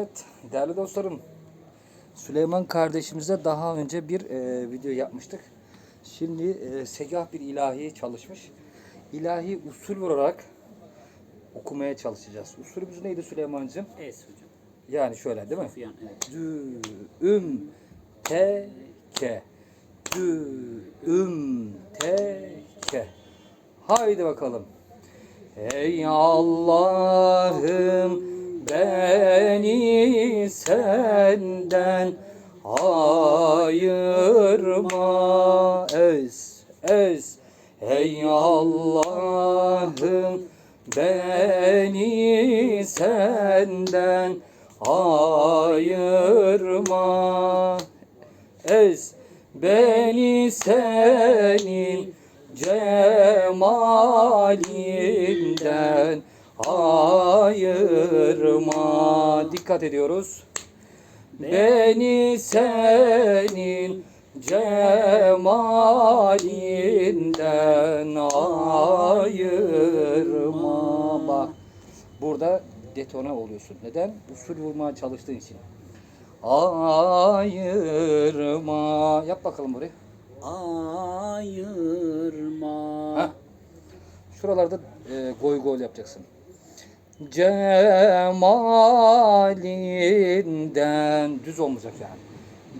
Evet değerli dostlarım. Süleyman kardeşimize daha önce bir e, video yapmıştık. Şimdi e, segah bir ilahi çalışmış. İlahi usul olarak okumaya çalışacağız. Usulümüz neydi Süleyman'cığım? Es hocam. Yani şöyle değil mi? Sufyan evet. Dü, üm, te, ke. Dü, üm, te, ke. Haydi bakalım. Ey Allah'ım beni senden ayırma. Ez ez Ey Allah'ım beni senden ayırma. Ez beni senin cemalinden ayırma. Dikkat ediyoruz. Beni senin cemalinden ayırma. Bak burada detone oluyorsun. Neden? Usul vurmaya çalıştığın için. Ayırma. Yap bakalım burayı. Ayırma. Heh. Şuralarda e, goy gol yapacaksın cemalinden düz olmayacak yani.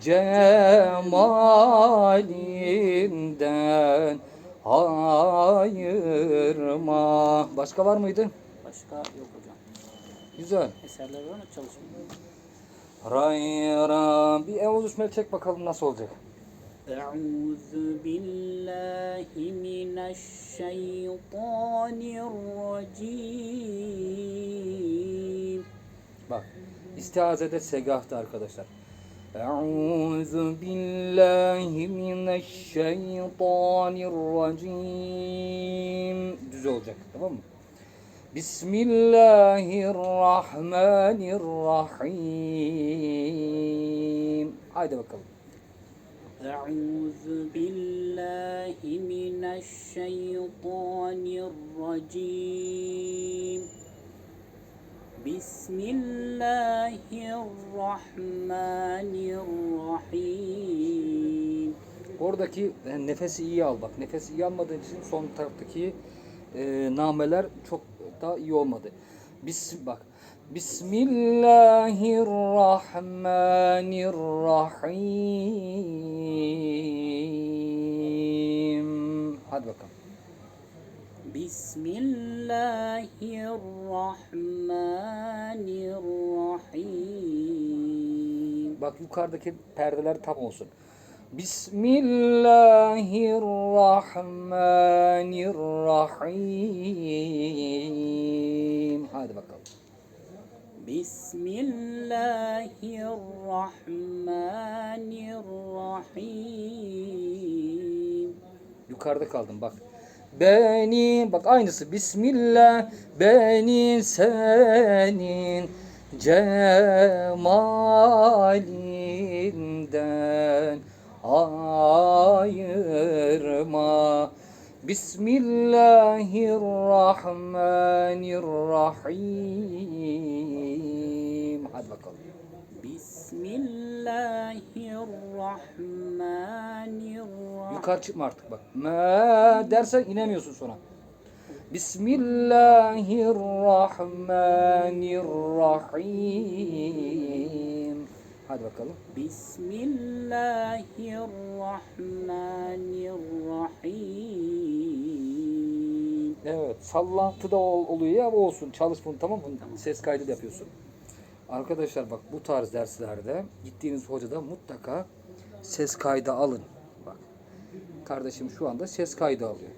Cemalinden ayırma. Başka var mıydı? Başka yok hocam. Güzel. Eserler var mı çalışmıyor? Rayra. Bir Eûzü Bismillah çek bakalım nasıl olacak. Euzu billahi mineşşeytanirracim. Bak. İstihazede segahtı arkadaşlar. Euzu billahi mineşşeytanirracim. Düz olacak tamam mı? Bismillahirrahmanirrahim. Haydi bakalım. أعوذ بالله من الشيطان الرجيم بسم الله الرحمن الرحيم Oradaki e, nefesi iyi al bak. Nefesi iyi almadığın için son taraftaki e, nameler çok da iyi olmadı. Bis bak. Bismillahirrahmanirrahim. Hadi bakalım. بسم الله الرحمن الرحيم Bak yukarıdaki perdeler tam olsun. Bismillahirrahmanirrahim. Hadi bakalım. بسم الله الرحمن الرحيم Yukarıda kaldım bak. Beni bak aynısı. Bismillah beni senin cemalinden ayırma. Bismillahirrahmanirrahim. Hadi bakalım. Bismillahirrahmanirrahim. Yukarı çıkma artık bak. Me dersen inemiyorsun sonra. Bismillahirrahmanirrahim. Hadi bakalım. Bismillahirrahmanirrahim. Evet. Sallantı da oluyor ya olsun. Çalış bunu tamam mı? Tamam. Ses kaydı da yapıyorsun. Arkadaşlar bak bu tarz derslerde gittiğiniz hocada mutlaka ses kaydı alın. Bak. Kardeşim şu anda ses kaydı alıyor.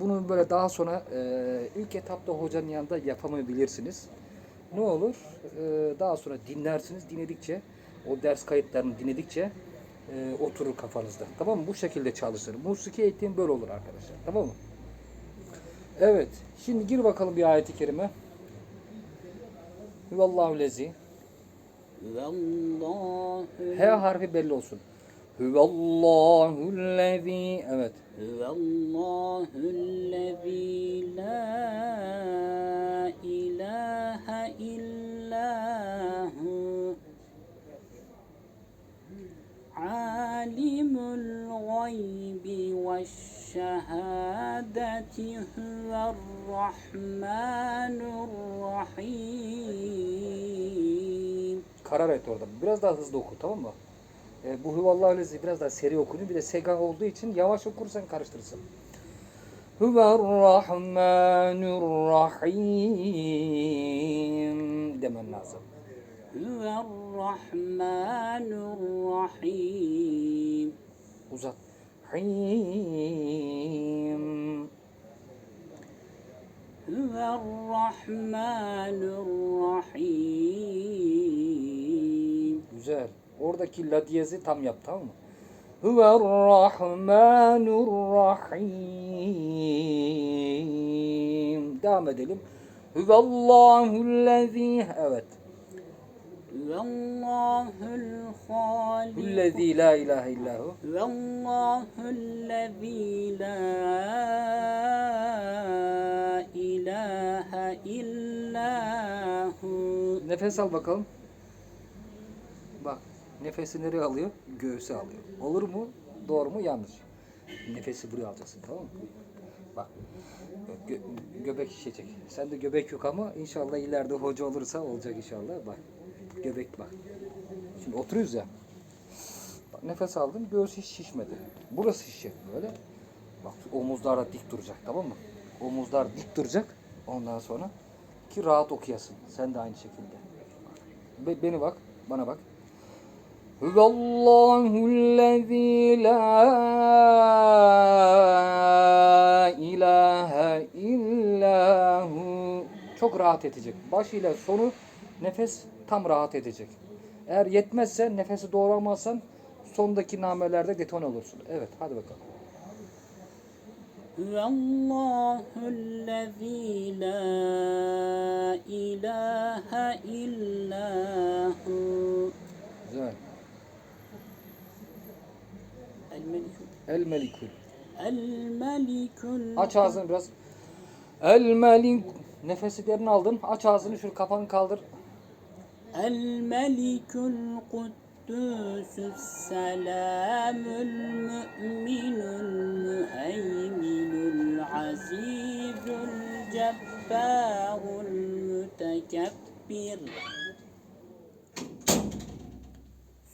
Bunu böyle daha sonra e, ilk etapta hocanın yanında yapamayabilirsiniz. Ne olur? E, daha sonra dinlersiniz. Dinledikçe o ders kayıtlarını dinledikçe e, oturur kafanızda. Tamam mı? Bu şekilde çalışır. Musiki eğitim böyle olur arkadaşlar. Tamam mı? Evet. Şimdi gir bakalım bir ayeti kerime. Huvallahu lezi. H harfi belli olsun. Huvallahu lezi. Evet. Huvallahu lezi la ilahe illahu. Alimul gaybi veş الشهادة هو الرحمن الرحيم Karar et orada. Biraz daha hızlı oku tamam mı? E, bu Hüvallahu lezi biraz daha seri okunuyor. Bir de segah olduğu için yavaş okursan karıştırırsın. Hüverrahmanurrahim demen lazım. هو الرحمن الرحيم Uzat. Him. هو الرحمن الرحيم Güzel. Oradaki la diyezi tam yap tamam mı? Hüverrahmanurrahim. Devam edelim. Hüvallahullezî. Evet. هو الله الخالق Hullezî la ilahe illahu. هو الله الذي لا إله إلا هو Nefes al bakalım. Bak. Nefesi nereye alıyor? Göğüse alıyor. Olur mu? Doğru mu? Yanlış. Nefesi buraya alacaksın tamam mı? Bak. Gö- göbek şişecek. Sen de göbek yok ama inşallah ileride hoca olursa olacak inşallah. Bak. Göbek bak. Şimdi oturuyoruz ya. Bak nefes aldın göğüs hiç şişmedi. Burası şişecek böyle. Bak omuzlar da dik duracak tamam mı? Omuzlar dik duracak. Ondan sonra ki rahat okuyasın. Sen de aynı şekilde. Be- beni bak, bana bak. Hüvallahüllezî la ilahe illahu. Çok rahat edecek. Baş ile sonu nefes tam rahat edecek. Eğer yetmezse nefesi doğramazsan sondaki namelerde deton olursun. Evet hadi bakalım. Huvallahu'llezî la ilahe illa hu. Güzel. El melikül. El melikül. Aç ağzını biraz. El melik. Nefesi derin aldın. Aç ağzını şur kafanı kaldır. الملك القدوس السلام المؤمن المهيمن العزيز الجبار المتكبر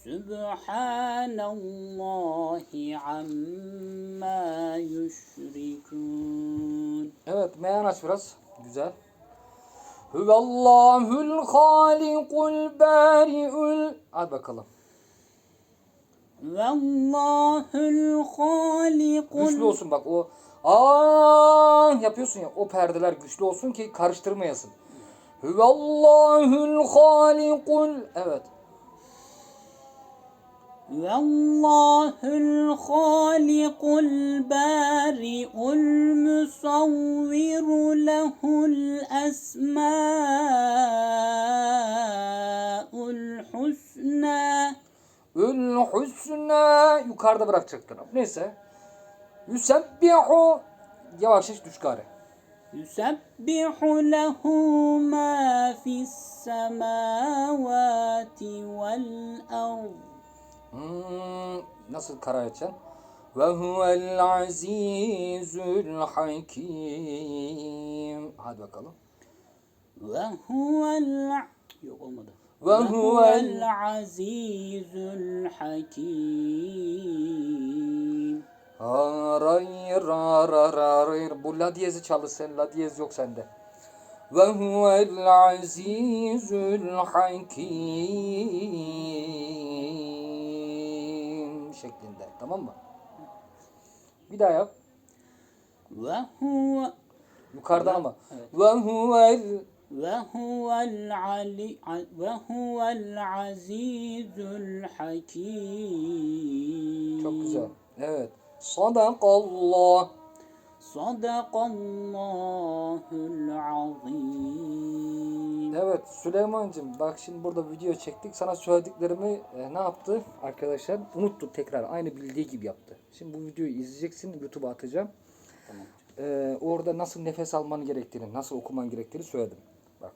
سبحان الله عما يشركون Evet meyan aç biraz. Güzel. Huvallahul halikul bari'ul Hadi bakalım. Vallahul halikul Güçlü olsun bak o aa yapıyorsun ya o perdeler güçlü olsun ki karıştırmayasın. Huvallahul halikul Evet. والله الخالق البارئ المصور له الأسماء الحسنى Ül hüsne yukarıda bırakacaktın. Neyse. Yüsebbihu yavaş yavaş düş gari. يسبح له ما في السماوات والأرض Hmm, nasıl karayacağım? Ve huvel azizül hakim. Hadi bakalım. Ve huvel Yok olmadı. Ve huvel azizül hakim. Arayır ararayır. Bu la diyezi çalış sen. La diyez yok sende. Ve huvel azizül hakim şeklinde. Tamam mı? Bir daha yap. Ve huve Yukarıdan ama. Ve huvel ve huvel ali ve huvel azizul hakim. Çok güzel. Evet. Sadakallah. Sadakallahul azim. Evet Süleyman'cığım bak şimdi burada video çektik. Sana söylediklerimi e, ne yaptı arkadaşlar? Unuttu tekrar. Aynı bildiği gibi yaptı. Şimdi bu videoyu izleyeceksin. YouTube'a atacağım. Tamam. E, orada nasıl nefes alman gerektiğini, nasıl okuman gerektiğini söyledim. Bak.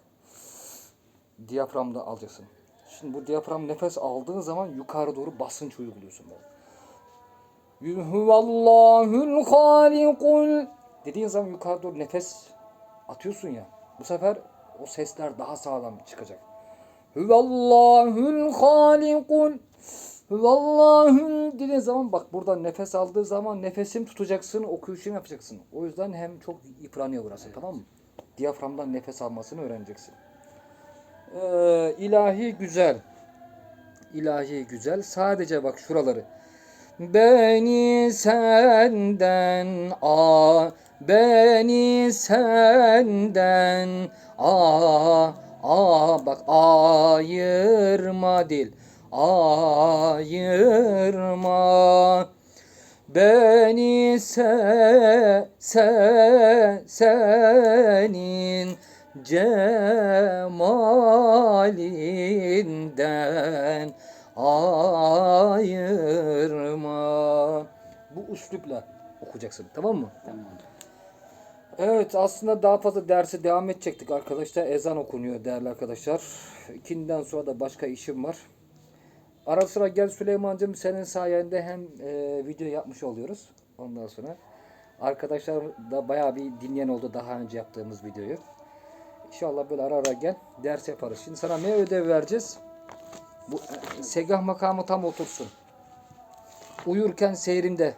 Diyaframda alacaksın. Şimdi bu diyafram nefes aldığın zaman yukarı doğru basınç uyguluyorsun böyle. Huvallahul halikul dediğin zaman yukarı doğru nefes atıyorsun ya. Bu sefer o sesler daha sağlam çıkacak. Huvallahul halikul Huvallahul dediğin zaman bak burada nefes aldığı zaman nefesim tutacaksın, okuyuşunu yapacaksın. O yüzden hem çok yıpranıyor burası tamam mı? Diyaframdan nefes almasını öğreneceksin. Ee, ilahi güzel. İlahi güzel. Sadece bak şuraları. Beni senden a beni senden a a bak ayırma dil ayırma beni se se senin cemalinden ayırma. Bu üslupla okuyacaksın tamam mı? Tamam. Evet aslında daha fazla dersi devam edecektik arkadaşlar. Ezan okunuyor değerli arkadaşlar. İkinden sonra da başka işim var. Ara sıra gel Süleyman'cığım senin sayende hem e, video yapmış oluyoruz. Ondan sonra arkadaşlar da bayağı bir dinleyen oldu daha önce yaptığımız videoyu. İnşallah böyle ara ara gel ders yaparız. Şimdi sana ne ödev vereceğiz? Bu e, segah makamı tam otursun. Uyurken seyrinde.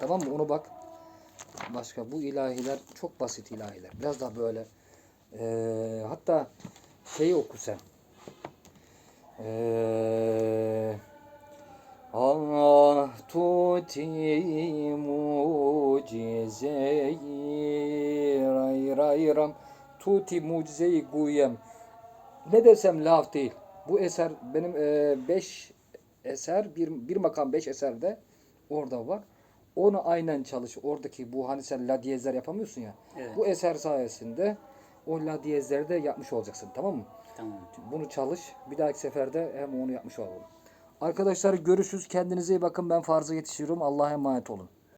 Tamam mı? Onu bak. Başka bu ilahiler çok basit ilahiler. Biraz daha böyle eee, hatta şeyi oku sen. Eee Allah tuti mucizeyi ray ray ram tuti mucizeyi guyem ne desem laf değil. Bu eser benim 5 eser bir, bir makam 5 eserde orada var. Onu aynen çalış. Oradaki bu hani sen la diyezler yapamıyorsun ya. Evet. Bu eser sayesinde o la diyezleri de yapmış olacaksın tamam mı? Tamam. Bunu çalış. Bir dahaki seferde hem onu yapmış olalım. Arkadaşlar görüşürüz. Kendinize iyi bakın. Ben farza yetişiyorum. Allah'a emanet olun.